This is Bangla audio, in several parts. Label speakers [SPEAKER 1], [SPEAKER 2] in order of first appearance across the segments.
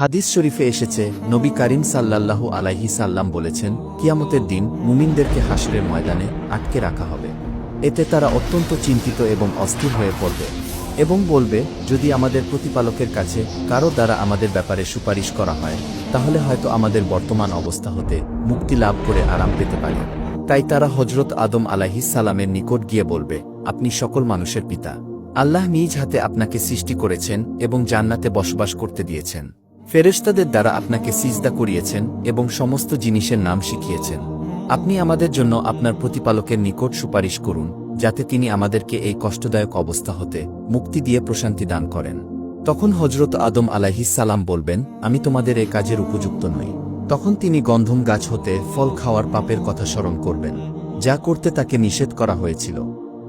[SPEAKER 1] হাদিস শরীফে এসেছে, নবী করিম সাল্লাল্লাহু আলাইহি সাল্লাম বলেছেন, কিয়ামতের দিন মুমিনদেরকে হাসরের ময়দানে আটকে রাখা হবে। এতে তারা অত্যন্ত চিন্তিত এবং অস্থির হয়ে পড়বে এবং বলবে, যদি আমাদের প্রতিপালকের কাছে কারও দ্বারা আমাদের ব্যাপারে সুপারিশ করা হয়, তাহলে হয়তো আমাদের বর্তমান অবস্থা হতে মুক্তি লাভ করে আরাম পেতে পারি। তাই তারা হজরত আদম আলাহিস সালামের নিকট গিয়ে বলবে, আপনি সকল মানুষের পিতা। আল্লাহ নিজ হাতে আপনাকে সৃষ্টি করেছেন এবং জান্নাতে বসবাস করতে দিয়েছেন। ফেরেশতাদের দ্বারা আপনাকে সিজদা করিয়েছেন এবং সমস্ত জিনিসের নাম শিখিয়েছেন। আপনি আমাদের জন্য আপনার প্রতিপালকের নিকট সুপারিশ করুন, যাতে তিনি আমাদেরকে এই কষ্টদায়ক অবস্থা হতে মুক্তি দিয়ে প্রশান্তি দান করেন। তখন হজরত আদম সালাম বলবেন, আমি তোমাদের এ কাজের উপযুক্ত নই। তখন তিনি গন্ধম গাছ হতে ফল খাওয়ার পাপের কথা স্মরণ করবেন, যা করতে তাকে নিষেধ করা হয়েছিল।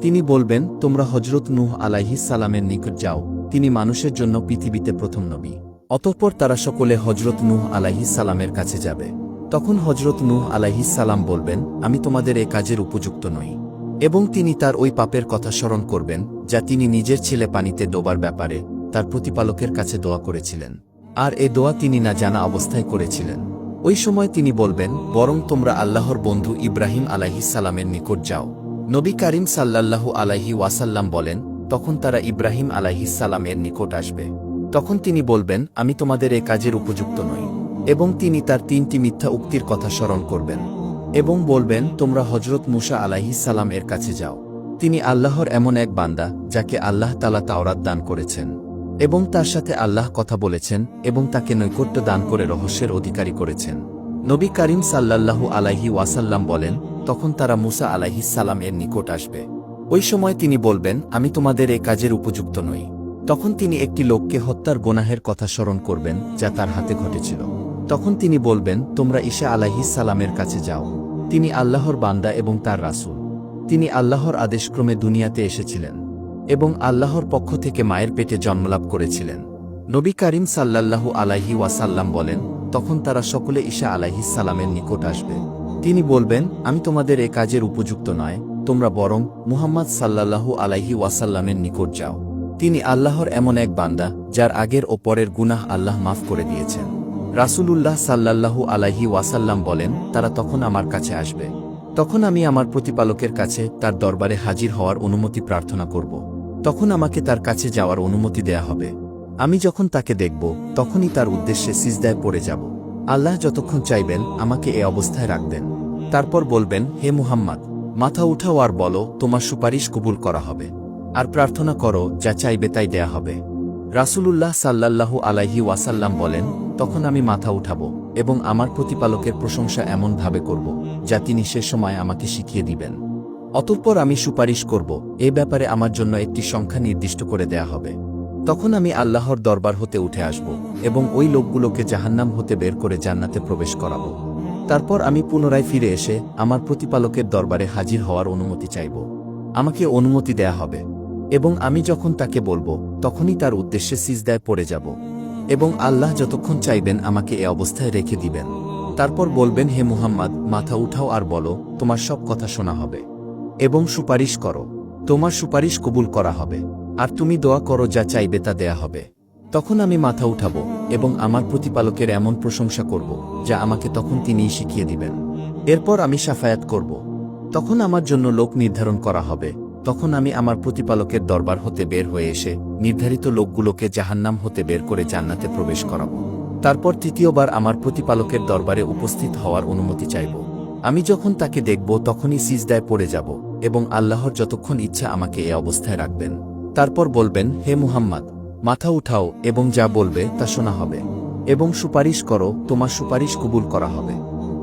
[SPEAKER 1] তিনি বলবেন, তোমরা হজরত নূহ সালামের নিকট যাও, তিনি মানুষের জন্য পৃথিবীতে প্রথম নবী। অতঃপর তারা সকলে হজরত নূহ সালামের কাছে যাবে। তখন হজরত নূহ সালাম বলবেন, আমি তোমাদের এ কাজের উপযুক্ত নই। এবং তিনি তার ওই পাপের কথা স্মরণ করবেন, যা তিনি নিজের ছেলে পানিতে ডোবার ব্যাপারে তার প্রতিপালকের কাছে দোয়া করেছিলেন। আর এ দোয়া তিনি না জানা অবস্থায় করেছিলেন। ওই সময় তিনি বলবেন, বরং তোমরা আল্লাহর বন্ধু ইব্রাহিম আলাহি সালামের নিকট যাও। নবী করিম সাল্লাল্লাহু আলাইহি ওয়াসাল্লাম বলেন, তখন তারা ইব্রাহিম আলাহি সালামের নিকট আসবে। তখন তিনি বলবেন, আমি তোমাদের এ কাজের উপযুক্ত নই। এবং তিনি তার তিনটি মিথ্যা উক্তির কথা স্মরণ করবেন এবং বলবেন, তোমরা হজরত মুসা সালাম এর কাছে যাও। তিনি আল্লাহর এমন এক বান্দা, যাকে আল্লাহ তালা তাওরাত দান করেছেন এবং তার সাথে আল্লাহ কথা বলেছেন এবং তাকে নৈকট্য দান করে রহস্যের অধিকারী করেছেন। নবী করিম সাল্লাল্লাহু আলাইহি ওয়াসাল্লাম বলেন, তখন তারা মুসা সালাম এর নিকট আসবে। ওই সময় তিনি বলবেন, আমি তোমাদের এ কাজের উপযুক্ত নই। তখন তিনি একটি লোককে হত্যার গোনাহের কথা স্মরণ করবেন, যা তার হাতে ঘটেছিল। তখন তিনি বলবেন, তোমরা ঈশা সালামের কাছে যাও। তিনি আল্লাহর বান্দা এবং তার রাসুল। তিনি আল্লাহর আদেশক্রমে দুনিয়াতে এসেছিলেন এবং আল্লাহর পক্ষ থেকে মায়ের পেটে জন্মলাভ করেছিলেন। নবী করিম সাল্লাল্লাহু আলাইহি ওয়াসাল্লাম বলেন, তখন তারা সকলে ঈশা সালামের নিকট আসবে। তিনি বলবেন, আমি তোমাদের এ কাজের উপযুক্ত নয়, তোমরা বরং মুহাম্মদ সাল্লাল্লাহু আলাইহি ওয়াসাল্লামের নিকট যাও। তিনি আল্লাহর এমন এক বান্দা, যার আগের ও পরের গুনাহ আল্লাহ মাফ করে দিয়েছেন। রাসূলুল্লাহ সাল্লাল্লাহু আলাইহি ওয়াসাল্লাম বলেন, তারা তখন আমার কাছে আসবে। তখন আমি আমার প্রতিপালকের কাছে তার দরবারে হাজির হওয়ার অনুমতি প্রার্থনা করব। তখন আমাকে তার কাছে যাওয়ার অনুমতি দেয়া হবে। আমি যখন তাকে দেখব, তখনই তার উদ্দেশ্যে সিজদায় পড়ে যাব। আল্লাহ যতক্ষণ চাইবেন, আমাকে এ অবস্থায় রাখবেন। তারপর বলবেন, হে মুহাম্মদ, মাথা উঠাও আর বলো, তোমার সুপারিশ কবুল করা হবে। আর প্রার্থনা করো, যা চাইবে তাই দেয়া হবে। রাসূলুল্লাহ সাল্লাল্লাহু আলাইহি ওয়াসাল্লাম বলেন, তখন আমি মাথা উঠাব এবং আমার প্রতিপালকের প্রশংসা এমনভাবে করব, যা তিনি সে সময় আমাকে শিখিয়ে দিবেন। অতঃপর আমি সুপারিশ করব, এ ব্যাপারে আমার জন্য একটি সংখ্যা নির্দিষ্ট করে দেয়া হবে। তখন আমি আল্লাহর দরবার হতে উঠে আসব এবং ওই লোকগুলোকে জাহান্নাম হতে বের করে জান্নাতে প্রবেশ করাব। তারপর আমি পুনরায় ফিরে এসে আমার প্রতিপালকের দরবারে হাজির হওয়ার অনুমতি চাইব। আমাকে অনুমতি দেয়া হবে। এবং আমি যখন তাকে বলব, তখনই তার উদ্দেশ্যে সিজদায় পড়ে যাব। এবং আল্লাহ যতক্ষণ চাইবেন আমাকে এ অবস্থায় রেখে দিবেন। তারপর বলবেন, হে মুহাম্মদ, মাথা উঠাও আর বলো, তোমার সব কথা শোনা হবে। এবং সুপারিশ করো, তোমার সুপারিশ কবুল করা হবে। আর তুমি দোয়া করো যা চাইবে তা দেয়া হবে। তখন আমি মাথা উঠাব এবং আমার প্রতিপালকের এমন প্রশংসা করব, যা আমাকে তখন তিনিই শিখিয়ে দিবেন। এরপর আমি সাফায়াত করব। তখন আমার জন্য লোক নির্ধারণ করা হবে। তখন আমি আমার প্রতিপালকের দরবার হতে বের হয়ে এসে নির্ধারিত লোকগুলোকে জাহান্নাম হতে বের করে জান্নাতে প্রবেশ করাব। তারপর তৃতীয়বার আমার প্রতিপালকের দরবারে উপস্থিত হওয়ার অনুমতি চাইব। আমি যখন তাকে দেখব তখনই সিজদায় পড়ে যাব এবং আল্লাহর যতক্ষণ ইচ্ছা আমাকে এ অবস্থায় রাখবেন। তারপর বলবেন, হে মুহাম্মদ, মাথা উঠাও এবং যা বলবে তা শোনা হবে এবং সুপারিশ করো, তোমার সুপারিশ কবুল করা হবে।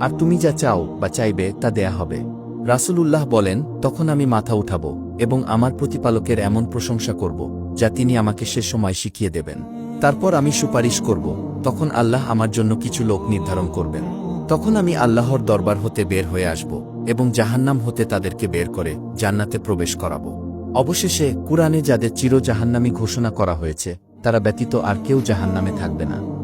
[SPEAKER 1] আর তুমি যা চাও বা চাইবে তা দেয়া হবে। রাসূলুল্লাহ বলেন, তখন আমি মাথা উঠাব এবং আমার প্রতিপালকের এমন প্রশংসা করব, যা তিনি আমাকে সে সময় শিখিয়ে দেবেন। তারপর আমি সুপারিশ করব, তখন আল্লাহ আমার জন্য কিছু লোক নির্ধারণ করবেন। তখন আমি আল্লাহর দরবার হতে বের হয়ে আসব এবং জাহান্নাম হতে তাদেরকে বের করে জান্নাতে প্রবেশ করাব। অবশেষে কুরআনে যাদের চির জাহান্নামী ঘোষণা করা হয়েছে, তারা ব্যতীত আর কেউ জাহান্নামে থাকবে না।